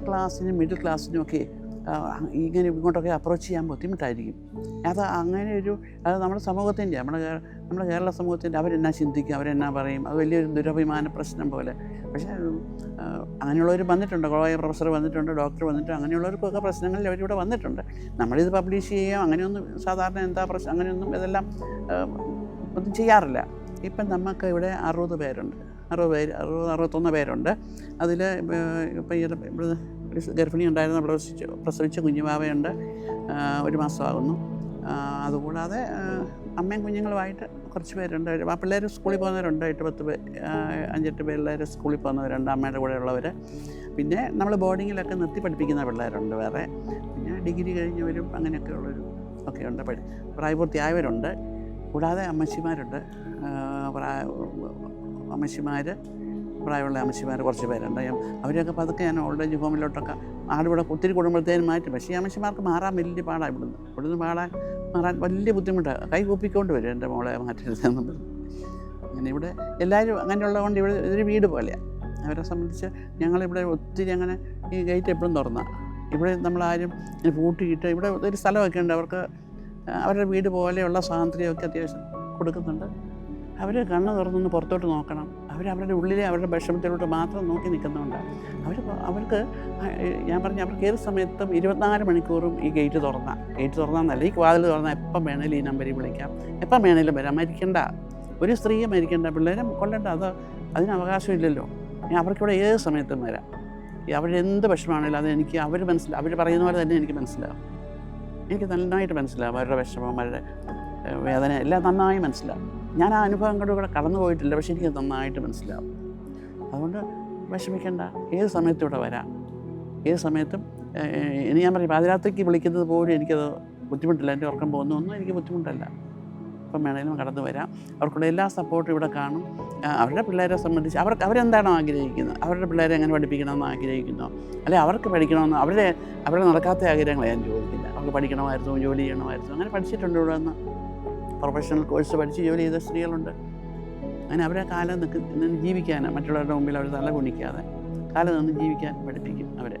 ക്ലാസ്സിനും middle ക്ലാസ്സിനും ഒക്കെ ഇങ്ങനെ ഇങ്ങോട്ടൊക്കെ അപ്രോച്ച് ചെയ്യാൻ ബുദ്ധിമുട്ടായിരിക്കും. അത് അങ്ങനെ ഒരു അത് നമ്മുടെ സമൂഹത്തിന്റെ നമ്മുടെ നമ്മുടെ കേരള സമൂഹത്തിന്റെ അവരെന്നാ ചിന്തിക്കും അവരെന്നാ പറയും. അത് വലിയൊരു ദുരഭിമാന പ്രശ്നം പോലെ. പക്ഷേ അങ്ങനെയുള്ളവർ വന്നിട്ടുണ്ട്. കോളേജ് പ്രൊഫസർ വന്നിട്ടുണ്ട് ഡോക്ടർ വന്നിട്ടുണ്ട് അങ്ങനെയുള്ളവർക്കൊക്കെ പ്രശ്നങ്ങളിൽ അവരിവിടെ വന്നിട്ടുണ്ട്. നമ്മളിത് പബ്ലിഷ് ചെയ്യുകയോ അങ്ങനെയൊന്നും സാധാരണ എന്താ പ്രശ്നം അങ്ങനെയൊന്നും ഇതെല്ലാം ഒന്നും ചെയ്യാറില്ല. ഇപ്പം നമുക്ക് ഇവിടെ അറുപത് പേരുണ്ട്. അറുപത് പേര് അറുപത് അറുപത്തൊന്ന് പേരുണ്ട്. അതിൽ ഇപ്പം ഗർഭിണി ഉണ്ടായിരുന്ന. പ്രസവിച്ച് പ്രസവിച്ച കുഞ്ഞുവാവയുണ്ട് ആ, ഒരു മാസമാകുന്നു. അതുകൂടാതെ അമ്മയും കുഞ്ഞുങ്ങളുമായിട്ട് കുറച്ച് പേരുണ്ട്. ആ പിള്ളേർ സ്കൂളിൽ പോകുന്നവരുണ്ട്. എട്ട് പത്ത് ആ, അഞ്ചെട്ട് പിള്ളേർ സ്കൂളിൽ പോകുന്നവരുണ്ട്. അമ്മയുടെ കൂടെ ഉള്ളവർ പിന്നെ നമ്മൾ ബോർഡിങ്ങിലൊക്കെ നിർത്തി പഠിപ്പിക്കുന്ന പിള്ളേരുണ്ട് വേറെ. പിന്നെ ഡിഗ്രി കഴിഞ്ഞവരും അങ്ങനെയൊക്കെ ഉള്ളൊരു ഒക്കെ ഉണ്ട് പഠി പ്രായപൂർത്തിയായവരുണ്ട്. കൂടാതെ അമ്മച്ചിമാരുണ്ട്. പ്രായ അമ്മച്ചിമാർ പ്രായമുള്ള അമ്മച്ചിമാർ കുറച്ച് പേരുണ്ട്. അവരെയൊക്കെ പതുക്കെ ഞാൻ ഓൾഡ് ഏജ് ഹോമിലോട്ടൊക്കെ ആടിവിടെ ഒത്തിരി കുടുംബത്തേനും മാറ്റി. പക്ഷേ ഈ അമ്മച്ചിമാർക്ക് മാറാൻ വലിയ പാടാണ് ഇവിടുന്ന്. ഇവിടുന്ന് പാടാൻ മാറാൻ വലിയ ബുദ്ധിമുട്ടാണ് കൈ കൂപ്പിക്കൊണ്ട് വരും എന്റെ മോളെ മാറ്റരുതെന്ന് അങ്ങനെ ഇവിടെ എല്ലാവരും അങ്ങനെയുള്ളതുകൊണ്ട് ഇവിടെ ഇതൊരു വീട് പോലെയാണ് അവരെ സംബന്ധിച്ച് ഞങ്ങളിവിടെ ഒത്തിരി അങ്ങനെ ഈ ഗേറ്റ് എപ്പോഴും തുറന്നാണ് ഇവിടെ നമ്മളാരും പൂട്ടിയിട്ട് ഇവിടെ ഒരു സ്ഥലമൊക്കെ ഉണ്ട്. അവർക്ക് അവരുടെ വീട് പോലെയുള്ള സ്വാതന്ത്ര്യമൊക്കെ അത്യാവശ്യം കൊടുക്കുന്നുണ്ട്. അവർ കണ്ണ് തുറന്നൊന്ന് പുറത്തോട്ട് നോക്കണം. അവർ അവരുടെ ഉള്ളിലെ അവരുടെ വിഷമത്തിലോട്ട് മാത്രം നോക്കി നിൽക്കുന്നുണ്ട് അവർ അവർക്ക് ഞാൻ പറഞ്ഞ അവർക്ക് ഏത് സമയത്തും ഇരുപത്തിനാല് മണിക്കൂറും ഈ ഗേറ്റ് തുറന്നാൽ ഗേറ്റ് തുറന്നാൽ ഈ വാതിൽ തുറന്നാൽ എപ്പം വേണേലും ഈ നമ്പറിൽ വിളിക്കാം. എപ്പം വേണേലും വരാം. മരിക്കണ്ട. ഒരു സ്ത്രീയെ മരിക്കണ്ട. പിള്ളേരെ കൊല്ലണ്ട. അത് അതിന് അവകാശമില്ലല്ലോ. അവർക്കിവിടെ ഏത് സമയത്തും വരാം. അവരെന്ത് വിഷമമാണെങ്കിലും അത് എനിക്ക് അവർ മനസ്സിലാവും അവർ പറയുന്ന പോലെ തന്നെ എനിക്ക് മനസ്സിലാവും. എനിക്ക് നന്നായിട്ട് മനസ്സിലാവും അവരുടെ വിഷമം അവരുടെ വേദന എല്ലാം നന്നായി മനസ്സിലാവും. ഞാൻ ആ അനുഭവങ്ങളിലൂടെ കടന്നു പോയിട്ടില്ല പക്ഷെ എനിക്ക് നന്നായിട്ട് മനസ്സിലാവും. അതുകൊണ്ട് വിഷമിക്കേണ്ട. ഏത് സമയത്തും ഇവിടെ വരാം. ഏത് സമയത്തും ഇനി ഞാൻ പറയും പാതിരാത്രിക്ക് വിളിക്കുന്നത് പോലും എനിക്കത് ബുദ്ധിമുട്ടില്ല. എന്റെ ഉറക്കം പോകുന്നൊന്നും എനിക്ക് ബുദ്ധിമുട്ടല്ല. ഇപ്പം വേണേലും കടന്നു വരാം. അവർക്കുള്ള എല്ലാ സപ്പോർട്ടും ഇവിടെ കാണും. അവരുടെ പിള്ളേരെ സംബന്ധിച്ച് അവർക്ക് അവരെന്താണോ ആഗ്രഹിക്കുന്നത്? അവരുടെ പിള്ളേരെ എങ്ങനെ പഠിപ്പിക്കണമെന്ന് ആഗ്രഹിക്കുന്നോ? അല്ലെ അവർക്ക് പഠിക്കണമെന്ന് അവരുടെ അവരുടെ നടക്കാത്ത ആഗ്രഹങ്ങളെ ഞാൻ ചോദിക്കില്ല. അവർക്ക് പഠിക്കണമായിരുന്നു ജോലി ചെയ്യണമായിരുന്നു അങ്ങനെ പഠിച്ചിട്ടുണ്ട് ഇവിടെ നിന്ന്. പ്രൊഫഷണൽ കോഴ്സ് പഠിച്ച് ജോലി ചെയ്ത സ്ത്രീകളുണ്ട്. അങ്ങനെ അവരെ കാലം നിൽക്കുന്ന ജീവിക്കാനാണ് മറ്റുള്ളവരുടെ മുമ്പിൽ അവർ തല കുണിക്കാതെ കാലം നിന്ന് ജീവിക്കാൻ പഠിപ്പിക്കും അവരെ.